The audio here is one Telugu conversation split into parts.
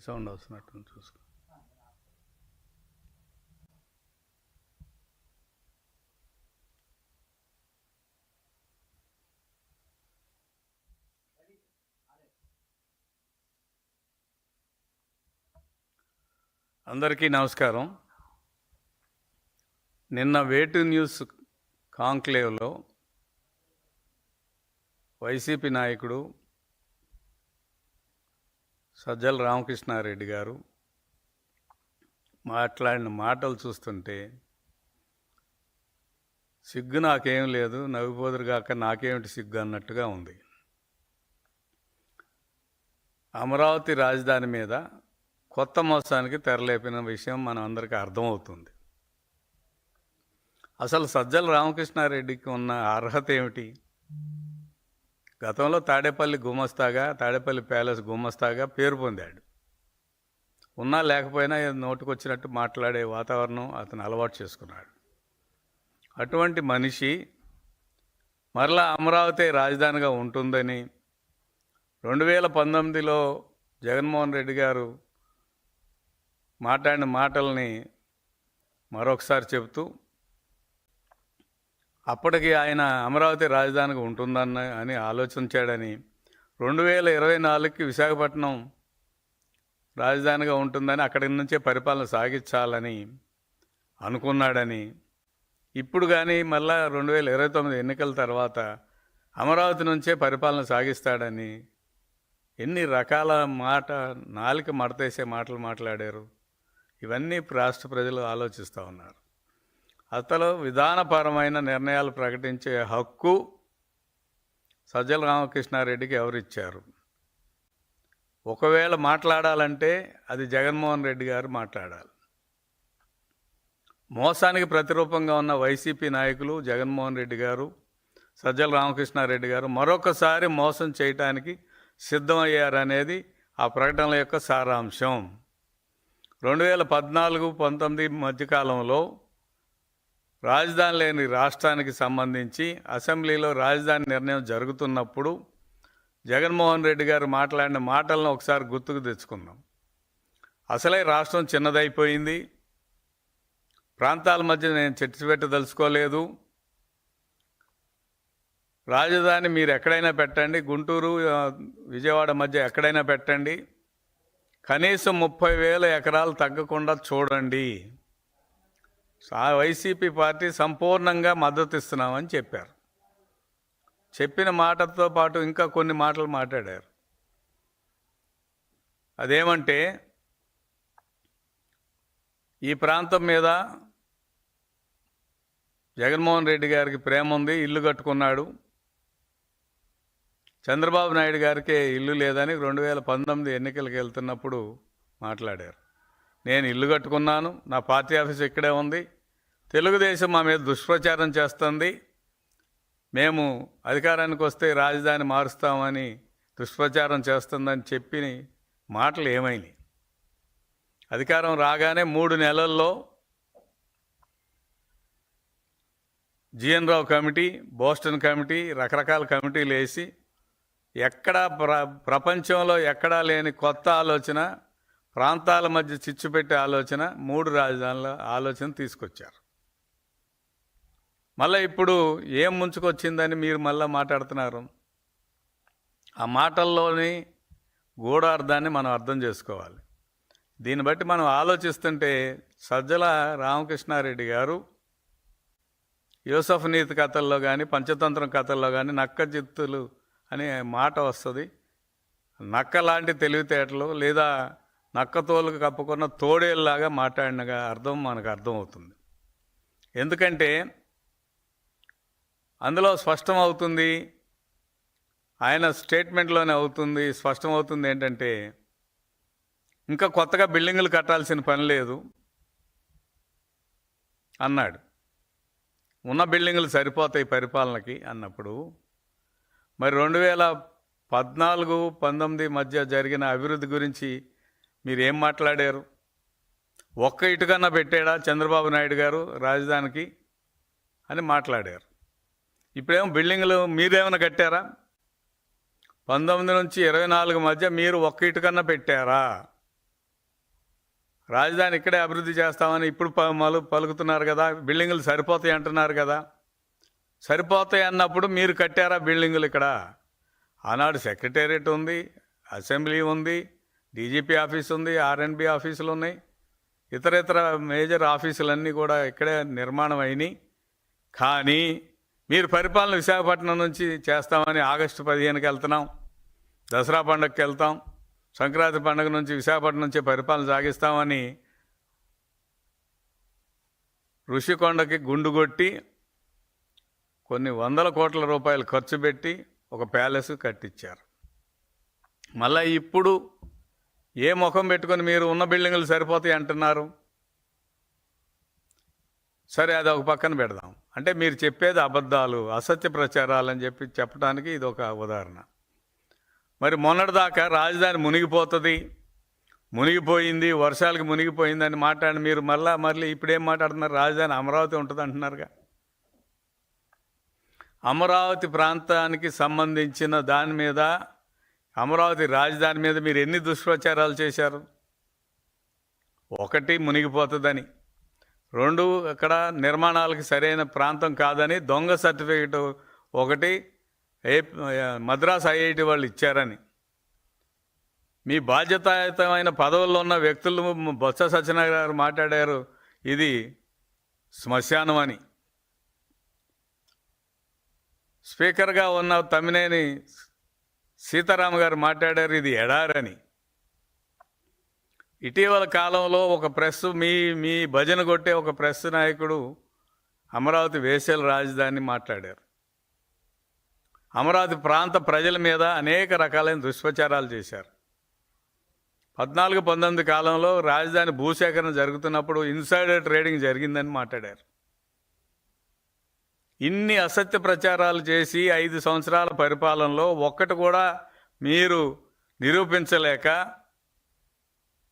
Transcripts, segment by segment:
సౌండ్ వస్తున్నట్టు చూసుకో. అందరికీ నమస్కారం. నిన్న వేటు న్యూస్ కాంక్లేవ్లో వైసీపీ నాయకుడు సజ్జల రామకృష్ణారెడ్డి గారు మాట్లాడిన మాటలు చూస్తుంటే సిగ్గు నాకేం లేదు నవ్విపోదురు కాక నాకేమిటి సిగ్గు అన్నట్టుగా ఉంది. అమరావతి రాజధాని మీద కొత్త మోసానికి తెరలేపిన విషయం మనం అందరికీ అర్థమవుతుంది. అసలు సజ్జల రామకృష్ణారెడ్డికి ఉన్న అర్హత ఏమిటి? గతంలో తాడేపల్లి గుమస్తాగా తాడేపల్లి ప్యాలెస్ గుమస్తాగా పేరు పొందాడు. ఉన్నా లేకపోయినా నోటికొచ్చినట్టు మాట్లాడే వాతావరణం అతను అలవాటు చేసుకున్నాడు. అటువంటి మనిషి మరలా అమరావతి రాజధానిగా ఉంటుందని రెండు వేల పంతొమ్మిదిలో జగన్మోహన్ రెడ్డి గారు మాట్లాడిన మాటల్ని మరొకసారి చెబుతూ అప్పటికి ఆయన అమరావతి రాజధానిగా ఉంటుందన్న అని ఆలోచించాడని రెండు వేల ఇరవై నాలుగుకి విశాఖపట్నం రాజధానిగా ఉంటుందని అక్కడి నుంచే పరిపాలన సాగించాలని అనుకున్నాడని. ఇప్పుడు కానీ మళ్ళా రెండు వేల ఇరవై తొమ్మిది ఎన్నికల తర్వాత అమరావతి నుంచే పరిపాలన సాగిస్తాడని ఎన్ని రకాల మాట నాలుక మడతేసే మాటలు మాట్లాడారు. ఇవన్నీ రాష్ట్ర ప్రజలు ఆలోచిస్తూ ఉన్నారు. అతలు విధానపరమైన నిర్ణయాలు ప్రకటించే హక్కు సజ్జల రామకృష్ణారెడ్డికి ఎవరిచ్చారు? ఒకవేళ మాట్లాడాలంటే అది జగన్మోహన్ రెడ్డి గారు మాట్లాడాలి. మోసానికి ప్రతిరూపంగా ఉన్న వైసీపీ నాయకులు జగన్మోహన్ రెడ్డి గారు సజ్జల రామకృష్ణారెడ్డి గారు మరొకసారి మోసం చేయటానికి సిద్ధమయ్యారనేది ఆ ప్రకటనల యొక్క సారాంశం. రెండు వేల పద్నాలుగు పంతొమ్మిది మధ్యకాలంలో రాజధాని లేని రాష్ట్రానికి సంబంధించి అసెంబ్లీలో రాజధాని నిర్ణయం జరుగుతున్నప్పుడు జగన్మోహన్ రెడ్డి గారు మాట్లాడిన మాటలను ఒకసారి గుర్తుకు తెచ్చుకుందాం. అసలే రాష్ట్రం చిన్నదైపోయింది. ప్రాంతాల మధ్య నేను చర్చ పెట్టదలుచుకోలేదు రాజధాని మీరు ఎక్కడైనా పెట్టండి. గుంటూరు విజయవాడ మధ్య ఎక్కడైనా పెట్టండి. కనీసం ముప్పై వేల ఎకరాలు తగ్గకుండా చూడండి. వైసీపీ పార్టీ సంపూర్ణంగా మద్దతు ఇస్తున్నామని చెప్పారు. చెప్పిన మాటతో పాటు ఇంకా కొన్ని మాటలు మాట్లాడారు. అదేమంటే ఈ ప్రాంతం మీద జగన్మోహన్ రెడ్డి గారికి ప్రేమ ఉంది ఇల్లు కట్టుకున్నాడు. చంద్రబాబు నాయుడు గారికి ఇల్లు లేదని రెండు వేల పంతొమ్మిది ఎన్నికలకు వెళ్తున్నప్పుడు మాట్లాడారు. నేను ఇల్లు కట్టుకున్నాను నా పార్టీ ఆఫీస్ ఇక్కడే ఉంది. తెలుగుదేశం మా మీద దుష్ప్రచారం చేస్తుంది. మేము అధికారానికి వస్తే రాజధాని మారుస్తామని దుష్ప్రచారం చేస్తుందని చెప్పి మాటలు ఏమైనాయి? అధికారం రాగానే మూడు నెలల్లో GN Rao committee Boston committee రకరకాల కమిటీలు వేసి ఎక్కడా ప్ర ప్రపంచంలో ఎక్కడా లేని కొత్త ఆలోచన ప్రాంతాల మధ్య చిచ్చు పెట్టే ఆలోచన మూడు రాజధానుల ఆలోచన తీసుకొచ్చారు. మళ్ళీ ఇప్పుడు ఏం ముంచుకొచ్చిందని మీరు మళ్ళీ మాట్లాడుతున్నారు? ఆ మాటల్లోని గూఢార్థాన్ని మనం అర్థం చేసుకోవాలి. దీన్ని బట్టి మనం ఆలోచిస్తుంటే సజ్జల రామకృష్ణారెడ్డి గారు యూసఫ్ నీతి కథల్లో కానీ పంచతంత్రం కథల్లో కానీ నక్క జిత్తులు అనే మాట వస్తుంది. నక్క లాంటి తెలివితేటలు లేదా నక్క తోలుకు కప్పుకున్న తోడేళ్ళలాగా మాట్లాడినగా అర్థం మనకు అర్థమవుతుంది. ఎందుకంటే అందులో స్పష్టం అవుతుంది ఆయన స్టేట్మెంట్లోనే అవుతుంది స్పష్టం అవుతుంది ఏంటంటే ఇంకా కొత్తగా బిల్డింగులు కట్టాల్సిన పని లేదు అన్నాడు. ఉన్న బిల్డింగులు సరిపోతాయి పరిపాలనకి అన్నప్పుడు మరి రెండు వేల పద్నాలుగు పంతొమ్మిది మధ్య జరిగిన అభివృద్ధి గురించి మీరు ఏం మాట్లాడారు? ఒక్క ఇటుకన్నా పెట్టాడా చంద్రబాబు నాయుడు గారు రాజధానికి అని మాట్లాడారు. ఇప్పుడేమో బిల్డింగులు మీరేమైనా కట్టారా? పంతొమ్మిది నుంచి ఇరవై నాలుగు మధ్య మీరు ఒక్క ఇటుకన్నా పెట్టారా? రాజధాని ఇక్కడే అభివృద్ధి చేస్తామని ఇప్పుడు మలు పలుకుతున్నారు కదా బిల్డింగులు సరిపోతాయి అంటున్నారు కదా. సరిపోతాయి అన్నప్పుడు మీరు కట్టారా బిల్డింగులు ఇక్కడ? ఆనాడు సెక్రటేరియట్ ఉంది అసెంబ్లీ ఉంది డీజీపీ ఆఫీస్ ఉంది ఆర్ఎన్బి ఆఫీసులు ఉన్నాయి. ఇతర ఇతర మేజర్ ఆఫీసులన్నీ కూడా ఇక్కడే నిర్మాణం అయినాయి. కానీ మీరు పరిపాలన విశాఖపట్నం నుంచి చేస్తామని ఆగస్టు పదిహేనుకి వెళ్తున్నాం. దసరా పండుగకి వెళ్తాం. సంక్రాంతి పండుగ నుంచి విశాఖపట్నం నుంచి పరిపాలన సాగిస్తామని ఋషికొండకి గుండు కొట్టి కొన్ని వందల కోట్ల రూపాయలు ఖర్చు పెట్టి ఒక ప్యాలెస్ కట్టించారు. మళ్ళీ ఇప్పుడు ఏ ముఖం పెట్టుకొని మీరు ఉన్న బిల్డింగులు సరిపోతాయి అంటున్నారు? సరే అది ఒక పక్కన పెడదాం. అంటే మీరు చెప్పేది అబద్ధాలు అసత్య ప్రచారాలు అని చెప్పి చెప్పడానికి ఇది ఒక ఉదాహరణ. మరి మొన్నటిదాకా రాజధాని మునిగిపోతుంది మునిగిపోయింది వర్షాలకి మునిగిపోయింది అని మాట్లాడి మీరు మళ్ళా మళ్ళీ ఇప్పుడేం మాట్లాడుతున్నారు? రాజధాని అమరావతి ఉంటుంది అంటున్నారుగా. అమరావతి ప్రాంతానికి సంబంధించిన దాని మీద అమరావతి రాజధాని మీద మీరు ఎన్ని దుష్ప్రచారాలు చేశారు? ఒకటి మునిగిపోతుందని రెండు అక్కడ నిర్మాణాలకి సరైన ప్రాంతం కాదని దొంగ సర్టిఫికేట్ ఒకటి ఏ మద్రాస్ ఐఐటి వాళ్ళు ఇచ్చారని. మీ బాధ్యతాయుతమైన పదవుల్లో ఉన్న వ్యక్తులు బొత్స సత్యనారాయణ గారు మాట్లాడారు ఇది శ్మశానం అని. స్పీకర్గా ఉన్న తమ్మినేని సీతారామ గారు మాట్లాడారు ఇది ఎడారని. ఇటీవల కాలంలో ఒక ప్రెస్ మీ మీ భజన కొట్టే ఒక ప్రెస్ నాయకుడు అమరావతి వేసేల రాజధాని మాట్లాడారు. అమరావతి ప్రాంత ప్రజల మీద అనేక రకాలైన దుష్ప్రచారాలు చేశారు. పద్నాలుగు పంతొమ్మిది కాలంలో రాజధాని భూసేకరణ జరుగుతున్నప్పుడు ఇన్సైడర్ ట్రేడింగ్ జరిగిందని మాట్లాడారు. ఇన్ని అసత్య ప్రచారాలు చేసి ఐదు సంవత్సరాల పరిపాలనలో ఒక్కటి కూడా మీరు నిరూపించలేక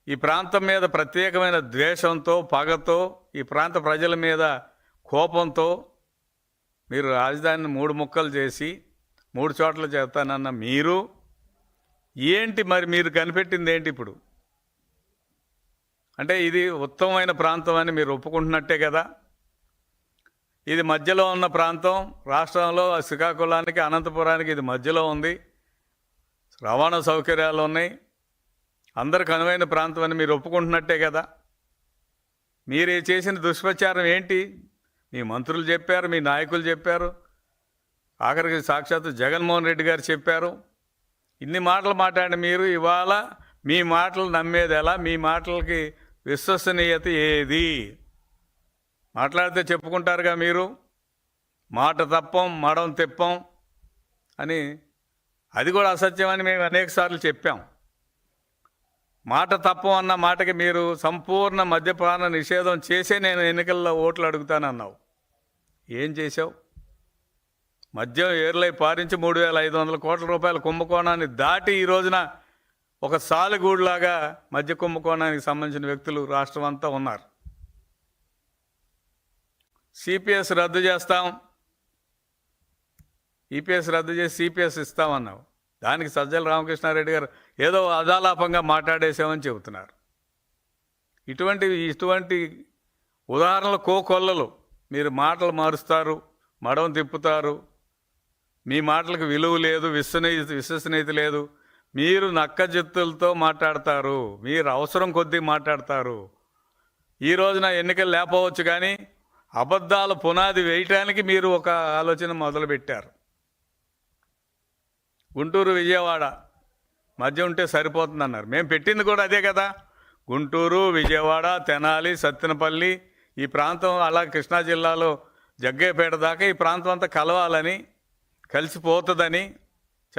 ఈ ప్రాంతం మీద ప్రత్యేకమైన ద్వేషంతో పగతో ఈ ప్రాంత ప్రజల మీద కోపంతో మీరు రాజధానిని మూడు ముక్కలు చేసి మూడు చోట్ల చేస్తానన్న మీరు ఏంటి మరి మీరు కనిపెట్టింది ఏంటి ఇప్పుడు? అంటే ఇది ఉత్తమమైన ప్రాంతం అని మీరు ఒప్పుకుంటున్నట్టే కదా? ఇది మధ్యలో ఉన్న ప్రాంతం. రాష్ట్రంలో శ్రీకాకుళానికి అనంతపురానికి ఇది మధ్యలో ఉంది. రవాణా సౌకర్యాలు ఉన్నాయి. అందరికి అనువైన ప్రాంతం అని మీరు ఒప్పుకుంటున్నట్టే కదా. మీరు చేసిన దుష్ప్రచారం ఏంటి? మీ మంత్రులు చెప్పారు మీ నాయకులు చెప్పారు. ఆఖరికి సాక్షాత్తు జగన్మోహన్ రెడ్డి గారు చెప్పారు. ఇన్ని మాటలు మాట్లాడిన మీరు ఇవాళ మీ మాటలు నమ్మేది ఎలా మీ మాటలకి విశ్వసనీయత ఏది? మాట్లాడితే చెప్పుకుంటారుగా మీరు. మాట తప్పం మడం తిప్పం అని అది కూడా అసత్యం అని మేము అనేక సార్లు చెప్పాం. మాట తప్పం అన్న మాటకి మీరు సంపూర్ణ మద్యపాన నిషేధం చేసే నేను ఎన్నికల్లో ఓట్లు అడుగుతానన్నావు. ఏం చేశావు? మద్యం ఏర్లై పారించి మూడు వేల ఐదు వందల కోట్ల రూపాయల కుంభకోణాన్ని దాటి ఈ రోజున ఒక సాలెగూడులాగా మద్య కుంభకోణానికి సంబంధించిన వ్యక్తులు రాష్ట్రం అంతా ఉన్నారు. సిపిఎస్ రద్దు చేస్తాం. ఈపీఎస్ రద్దు చేసి సిపిఎస్ ఇస్తామన్నావు. దానికి సజ్జల రామకృష్ణారెడ్డి గారు ఏదో అదాలాపంగా మాట్లాడేసామని చెబుతున్నారు. ఇటువంటి ఇటువంటి ఉదాహరణలు కోకొల్లలు మీరు మాటలు మారుస్తారు మడం తిప్పుతారు. మీ మాటలకు విలువ లేదు విశ్వనీయత విశ్వసనీయత లేదు. మీరు నక్క జిత్తులతో మాట్లాడతారు. మీరు అవసరం కొద్దీ మాట్లాడతారు. ఈ రోజున ఎన్నికలు లేకపోవచ్చు కానీ అబద్ధాల పునాది వేయటానికి మీరు ఒక ఆలోచన మొదలుపెట్టారు. గుంటూరు విజయవాడ మధ్య ఉంటే సరిపోతుందన్నారు. మేము పెట్టింది కూడా అదే కదా. గుంటూరు విజయవాడ తెనాలి సత్తెనపల్లి ఈ ప్రాంతం అలా కృష్ణా జిల్లాలో జగ్గేపేట దాకా ఈ ప్రాంతం అంతా కలవాలని కలిసిపోతుందని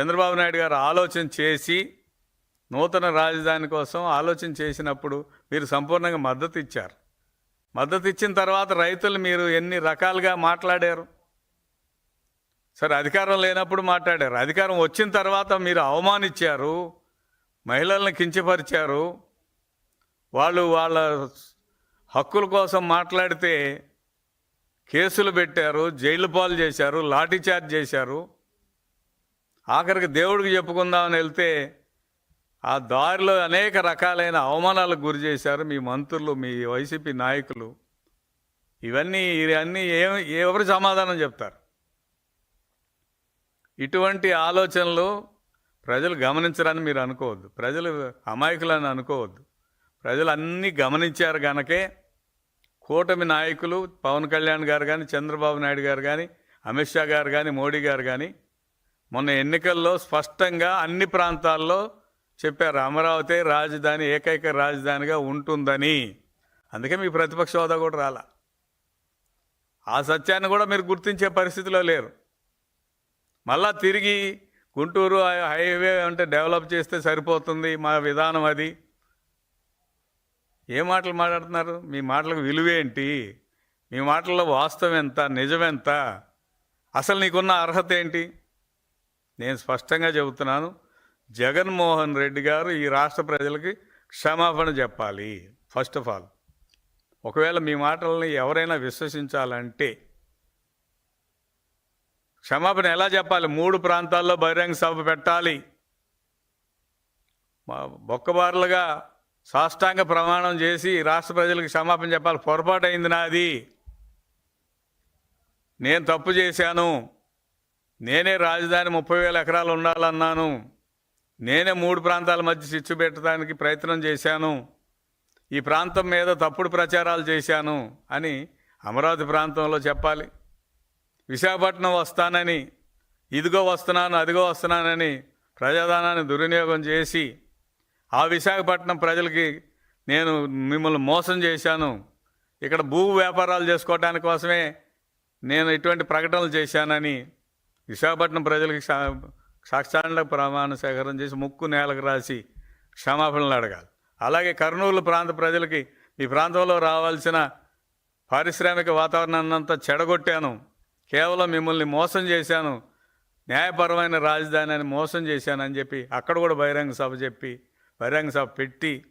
చంద్రబాబు నాయుడు గారు ఆలోచన చేసి నూతన రాజధాని కోసం ఆలోచన చేసినప్పుడు మీరు సంపూర్ణంగా మద్దతు ఇచ్చారు. మద్దతు ఇచ్చిన తర్వాత రైతులు మీరు ఎన్ని రకాలుగా మాట్లాడారు? సరే అధికారం లేనప్పుడు మాట్లాడారు. అధికారం వచ్చిన తర్వాత మీరు అవమానించారు మహిళలను కించపరిచారు. వాళ్ళు వాళ్ళ హక్కుల కోసం మాట్లాడితే కేసులు పెట్టారు జైలు పాలు చేశారు లాఠీ చార్జ్ చేశారు. ఆఖరికి దేవుడికి చెప్పుకుందామని వెళ్తే ఆ దారిలో అనేక రకాలైన అవమానాలకు గురి చేశారు మీ మంత్రులు మీ వైసీపీ నాయకులు. ఇవన్నీ ఇవన్నీ ఏం ఎవరు సమాధానం చెప్తారు? ఇటువంటి ఆలోచనలు ప్రజలు గమనించరని మీరు అనుకోవద్దు. ప్రజలు అమాయకులని అనుకోవద్దు. ప్రజలు అన్నీ గమనించారు గనకే కూటమి నాయకులు పవన్ కళ్యాణ్ గారు కానీ చంద్రబాబు నాయుడు గారు కానీ అమిత్ షా గారు కానీ మోడీ గారు కానీ మొన్న ఎన్నికల్లో స్పష్టంగా అన్ని ప్రాంతాల్లో చెప్పారు అమరావతి రాజధాని ఏకైక రాజధానిగా ఉంటుందని. అందుకే మీ ప్రతిపక్ష హోదా కూడా రాలా. ఆ సత్యాన్ని కూడా మీరు గుర్తించే పరిస్థితిలో లేరు. మళ్ళా తిరిగి గుంటూరు హైవే అంటే డెవలప్ చేస్తే సరిపోతుంది మా విధానం అది. ఏ మాటలు మాట్లాడుతున్నారు? మీ మాటలకు విలువేంటి మీ మాటల్లో వాస్తవం ఎంత? నిజమెంత అసలు నీకున్న అర్హత ఏంటి? నేను స్పష్టంగా చెబుతున్నాను జగన్మోహన్ రెడ్డి గారు ఈ రాష్ట్ర ప్రజలకి క్షమాపణ చెప్పాలి. ఫస్ట్ ఆఫ్ ఆల్ ఒకవేళ మీ మాటల్ని ఎవరైనా విశ్వసించాలంటే క్షమాపణ ఎలా చెప్పాలి? మూడు ప్రాంతాల్లో బహిరంగ సభ పెట్టాలి. బొక్కబారులుగా సాష్టాంగ ప్రమాణం చేసి రాష్ట్ర ప్రజలకు క్షమాపణ చెప్పాలి. పొరపాటు అయింది నాది. నేను తప్పు చేశాను. నేనే రాజధాని ముప్పై వేల ఎకరాలు ఉండాలన్నాను. నేనే మూడు ప్రాంతాల మధ్య చిచ్చు పెట్టడానికి ప్రయత్నం చేశాను. ఈ ప్రాంతం మీద తప్పుడు ప్రచారాలు చేశాను అని అమరావతి ప్రాంతంలో చెప్పాలి. విశాఖపట్నం వస్తానని ఇదిగో వస్తున్నాను అదిగో వస్తున్నానని ప్రజాధనాన్ని దుర్వినియోగం చేసి ఆ విశాఖపట్నం ప్రజలకి నేను మిమ్మల్ని మోసం చేశాను. ఇక్కడ భూ వ్యాపారాలు చేసుకోవడానికి కోసమే నేను ఇటువంటి ప్రకటనలు చేశానని విశాఖపట్నం ప్రజలకి సాక్షాండ ప్రమాణ సేకరణ చేసి ముక్కు నేలకు రాసి క్షమాపణలు అడగాలి. అలాగే కర్నూలు ప్రాంత ప్రజలకి ఈ ప్రాంతంలో రావాల్సిన పారిశ్రామిక వాతావరణాన్ని అంతా చెడగొట్టాను. కేవలం మిమ్మల్ని మోసం చేశాను. న్యాయపరమైన రాజధాని అని మోసం చేశానని చెప్పి అక్కడ కూడా బహిరంగ సభ చెప్పి బహిరంగ సభ పెట్టి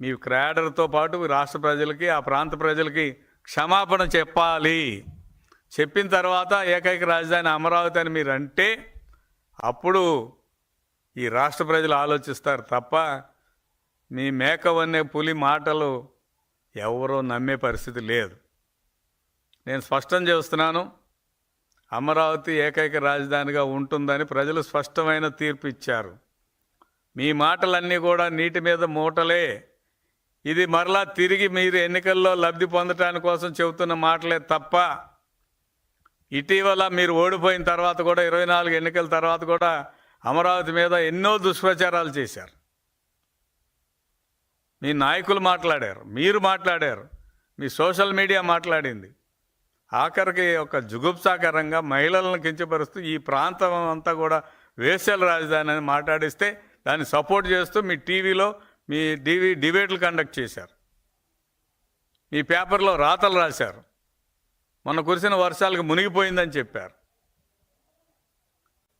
మీ క్రాడర్తో పాటు రాష్ట్ర ప్రజలకి ఆ ప్రాంత ప్రజలకి క్షమాపణ చెప్పాలి. చెప్పిన తర్వాత ఏకైక రాజధాని అమరావతి అని మీరు అంటే అప్పుడు ఈ రాష్ట్ర ప్రజలు ఆలోచిస్తారు తప్ప మీ మేకవన్నే పులి మాటలు ఎవరో నమ్మే పరిస్థితి లేదు. నేను స్పష్టం చేస్తున్నాను అమరావతి ఏకైక రాజధానిగా ఉంటుందని ప్రజలు స్పష్టమైన తీర్పు ఇచ్చారు. మీ మాటలన్నీ కూడా నీటి మీద మూటలే. ఇది మరలా తిరిగి మీరు ఎన్నికల్లో లబ్ధి పొందటానికి కోసం చెబుతున్న మాటలే తప్ప ఇటీవల మీరు ఓడిపోయిన తర్వాత కూడా ఇరవై నాలుగు ఎన్నికల తర్వాత కూడా అమరావతి మీద ఎన్నో దుష్ప్రచారాలు చేశారు. మీ నాయకులు మాట్లాడారు మీరు మాట్లాడారు మీ సోషల్ మీడియా మాట్లాడింది. ఆఖరికి ఒక జుగుప్సాకరంగా మహిళలను కించపరుస్తూ ఈ ప్రాంతం అంతా కూడా వేసల రాజధాని అని మాట్లాడిస్తే దాన్ని సపోర్ట్ చేస్తూ మీ టీవీలో మీ డివి డిబేట్లు కండక్ట్ చేశారు. మీ పేపర్లో రాతలు రాశారు. మొన్న కురిసిన వర్షాలకు మునిగిపోయిందని చెప్పారు.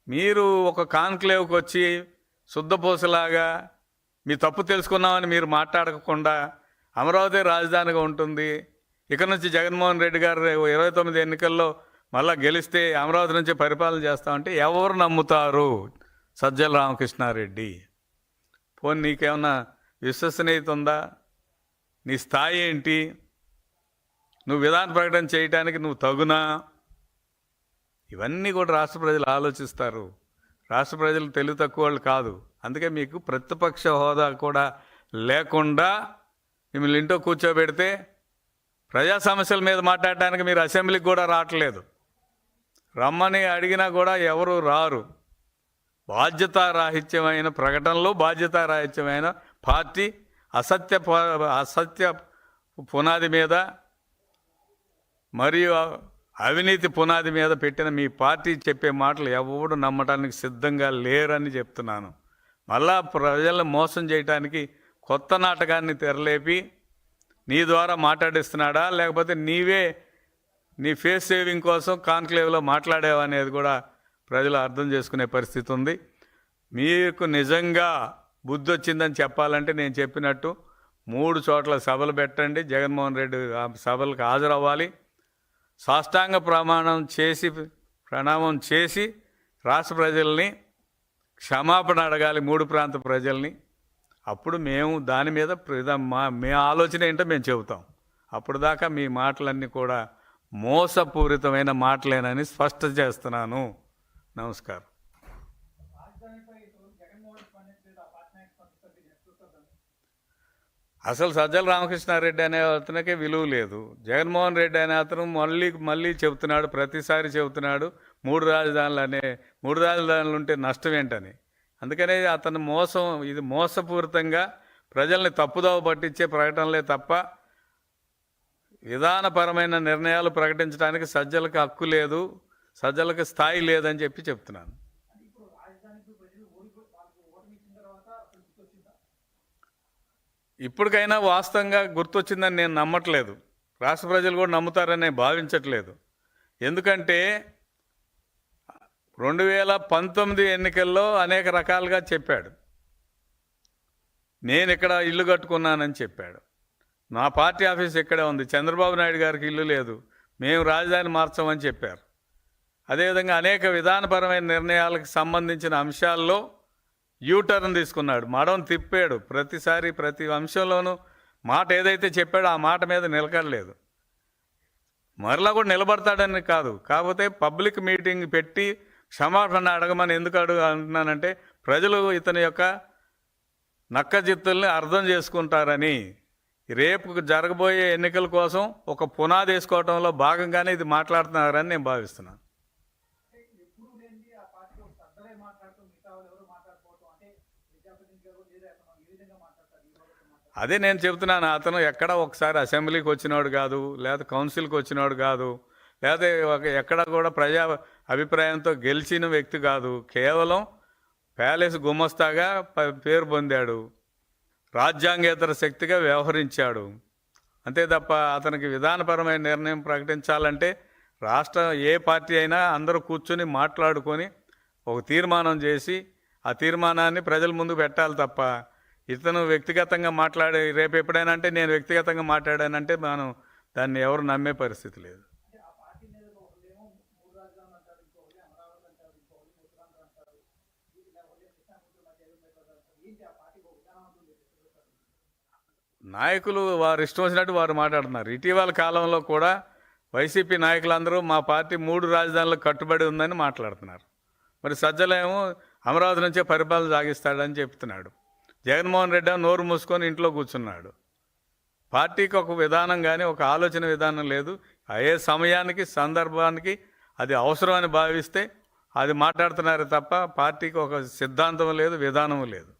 మీరు ఒక కాన్క్లేవ్కి వచ్చి శుద్ధపూసలాగా మీ తప్పు తెలుసుకున్నామని మీరు మాట్లాడకుండా అమరావతి రాజధానిగా ఉంటుంది. ఇక నుంచి జగన్మోహన్ రెడ్డి గారు ఇరవై తొమ్మిది ఎన్నికల్లో మళ్ళీ గెలిస్తే అమరావతి నుంచి పరిపాలన చేస్తామంటే ఎవరు నమ్ముతారు? సజ్జల రామకృష్ణారెడ్డి. పోనీ నీకేమన్నా విశ్వసనీయత ఉందా? నీ స్థాయి ఏంటి? నువ్వు విధాన ప్రకటన చేయటానికి నువ్వు తగునా? ఇవన్నీ కూడా రాష్ట్ర ప్రజలు ఆలోచిస్తారు. రాష్ట్ర ప్రజలు తెలివి తక్కువ వాళ్ళు కాదు. అందుకే మీకు ప్రతిపక్ష హోదా కూడా లేకుండా మిమ్మల్ని ఇంట్లో కూర్చోబెడితే ప్రజా సమస్యల మీద మాట్లాడటానికి మీరు అసెంబ్లీకి కూడా రావట్లేదు. రమ్మని అడిగినా కూడా ఎవరు రారు. బాధ్యతారాహిత్యమైన ప్రకటనలు బాధ్యతారాహిత్యమైన పార్టీ అసత్య ప- అసత్య పునాది మీద మరియు అవినీతి పునాది మీద పెట్టిన మీ పార్టీ చెప్పే మాటలు ఎవడు నమ్మటానికి సిద్ధంగా లేరని చెప్తున్నాను. మళ్ళా ప్రజలను మోసం చేయటానికి కొత్త నాటకాన్ని తెరలేపి నీ ద్వారా మాట్లాడిస్తున్నాడా? లేకపోతే నీవే నీ ఫేస్ సేవింగ్ కోసం కాన్క్లేవ్లో మాట్లాడేవా అనేది కూడా ప్రజలు అర్థం చేసుకునే పరిస్థితి ఉంది. మీకు నిజంగా బుద్ధి వచ్చిందని చెప్పాలంటే నేను చెప్పినట్టు మూడు చోట్ల సభలు పెట్టండి. జగన్మోహన్ రెడ్డి ఆ సభలకు హాజరవ్వాలి. సాష్టాంగ ప్రమాణం చేసి ప్రణామం చేసి రాష్ట్ర ప్రజల్ని క్షమాపణ అడగాలి మూడు ప్రాంత ప్రజల్ని. అప్పుడు మేము దాని మీద మా మీ ఆలోచన ఏంటో మేము చెబుతాం. అప్పుడు దాకా మీ మాటలన్నీ కూడా మోసపూరితమైన మాటలేనని స్పష్టం చేస్తున్నాను. నమస్కారం. అసలు సజ్జల రామకృష్ణారెడ్డి అనే అతనికే విలువ లేదు. జగన్మోహన్ రెడ్డి అనే అతను మళ్ళీ మళ్ళీ చెబుతున్నాడు ప్రతిసారి చెబుతున్నాడు మూడు రాజధానులు అనే మూడు రాజధానులు ఉంటే నష్టం ఏంటని. అందుకనే అతను మోసం ఇది మోసపూరితంగా ప్రజల్ని తప్పుదోవ పట్టించే ప్రకటనలే తప్ప విధానపరమైన నిర్ణయాలు ప్రకటించడానికి సజ్జలకు హక్కు లేదు సజ్జలకు స్థాయి లేదని చెప్పి చెప్తున్నాను. ఇప్పటికైనా వాస్తవంగా గుర్తొచ్చిందని నేను నమ్మట్లేదు. రాష్ట్ర ప్రజలు కూడా నమ్ముతారని భావించట్లేదు. ఎందుకంటే రెండు వేల పంతొమ్మిది ఎన్నికల్లో అనేక రకాలుగా చెప్పాడు. నేను ఇక్కడ ఇల్లు కట్టుకున్నానని చెప్పాడు. నా పార్టీ ఆఫీస్ ఇక్కడే ఉంది. చంద్రబాబు నాయుడు గారికి ఇల్లు లేదు. మేము రాజధాని మార్చమని చెప్పారు. అదేవిధంగా అనేక విధానపరమైన నిర్ణయాలకు సంబంధించిన అంశాల్లో యూటర్న్ తీసుకున్నాడు. మడం తిప్పాడు. ప్రతిసారి ప్రతి అంశంలోనూ మాట ఏదైతే చెప్పాడో ఆ మాట మీద నిలకడలేదు. మరలా కూడా నిలబడతాడని కాదు. కాకపోతే పబ్లిక్ మీటింగ్ పెట్టి క్షమాపణ అడగమని ఎందుకు అడుగు అంటున్నానంటే ప్రజలు ఇతని యొక్క నక్కజిత్తుల్ని అర్థం చేసుకుంటారని. రేపు జరగబోయే ఎన్నికల కోసం ఒక పునాది వేసుకోవడంలో భాగంగానే ఇది మాట్లాడుతున్నారని నేను భావిస్తున్నాను ఎప్పుడు లేనిది ఆ పార్టీ ఒక సర్దలే మాట్లాడుతూ మిగతా వాళ్ళు ఎవరు మాట్లాడుకోవటం అంటే ప్రజాప్రతినిధిగా కూడా లేదా అతను ఏ విధంగా మాట్లాడతారు ఈ రోజు మాట్లాడతారు అదే నేను చెప్తున్నాను అతను ఎక్కడ ఒకసారి అసెంబ్లీకి వచ్చినోడు కాదు లేదా కౌన్సిల్కి వచ్చినోడు కాదు లేదా ఒక ఎక్కడ కూడా ప్రజా అభిప్రాయంతో గెలిచిన వ్యక్తి కాదు కేవలం ప్యాలెస్ గుమస్తాగా పేరు పొందాడు రాజ్యాంగేతర శక్తిగా వ్యవహరించాడు. అంతే తప్ప అతనికి విధానపరమైన నిర్ణయం ప్రకటించాలంటే రాష్ట్ర ఏ పార్టీ అయినా అందరూ కూర్చొని మాట్లాడుకొని ఒక తీర్మానం చేసి ఆ తీర్మానాన్ని ప్రజల ముందు పెట్టాలి తప్ప ఇతను వ్యక్తిగతంగా మాట్లాడే రేపు ఎప్పుడైనా అంటే నేను వ్యక్తిగతంగా మాట్లాడానంటే మనం దాన్ని ఎవరు నమ్మే పరిస్థితి లేదు. నాయకులు వారు ఇష్టం వచ్చినట్టు వారు మాట్లాడుతున్నారు. ఇటీవల కాలంలో కూడా వైసీపీ నాయకులందరూ మా పార్టీ మూడు రాజధానులకు కట్టుబడి ఉందని మాట్లాడుతున్నారు. మరి సజ్జలేమో అమరావతి నుంచే పరిపాలన సాగిస్తాడని చెప్తున్నాడు. జగన్మోహన్ రెడ్డి నోరు మూసుకొని ఇంట్లో కూర్చున్నాడు. పార్టీకి ఒక విధానం కానీ ఒక ఆలోచన విధానం లేదు. ఏ సమయానికి సందర్భానికి అది అవసరమని భావిస్తే అది మాట్లాడుతున్నారు తప్ప పార్టీకి ఒక సిద్ధాంతం లేదు విధానం లేదు.